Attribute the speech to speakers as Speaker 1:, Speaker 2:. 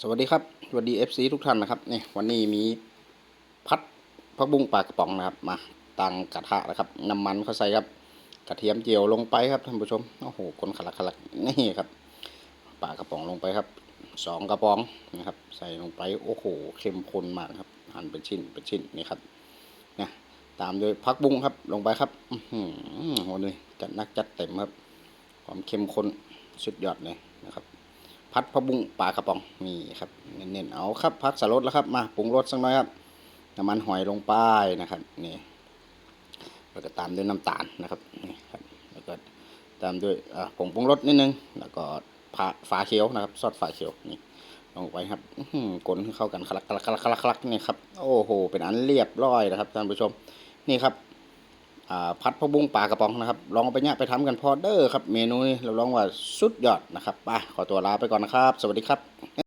Speaker 1: สวัสดีครับ สวัสดี FC ทุกท่านนะครับนี่วันนี้มีพัดผักบุ้งปลากระป๋องนะครับ มาตั้งกระทะนะครับน้ำมันเขาใส่ครับ กระเทียมเจียวลงไปครับท่านผู้ชมโอ้โหคนขลักขลักนี่ครับปลากระป๋องลงไปครับสองกระป๋องนะครับ ใส่ลงไปโอ้โหเข้มข้นมากครับหั่นเป็นชิ้นเป็นชิ้นนี่ครับนะตามด้วยผักบุ้งครับลงไปครับอือโหนี่จัดนักจัดเต็มครับ ความเข้มข้นสุดยอดเลย พัดผักบุ้งปลากระป๋องนี่ครับเน้นๆเอาครับพักสรสแล้วครับมาปรุงรสสักหน่อยครับน้ำมันหอยลงไปนะครับนี่แล้วก็ตามด้วยน้ำตาลนะครับนี่ครับแล้วก็ตามด้วยผงปรุงรสนิดนึง แล้วก็ฝาฝาเขียวนะครับซอสฝาเขียวนี่ลงไปครับหือกลนเข้ากันคลักคลักคลักคลักนี่ครับโอ้โหเป็นอันเรียบร้อยนะครับท่านผู้ชมนี่ครับ พัดผักบุ้งปลากระป๋องนะครับ ลองไปเนี่ยไปทำกันพอเดอร์ครับ เมนูนี้เราลองว่าสุดยอดนะครับไปขอตัวลาไปก่อนนะครับ สวัสดีครับ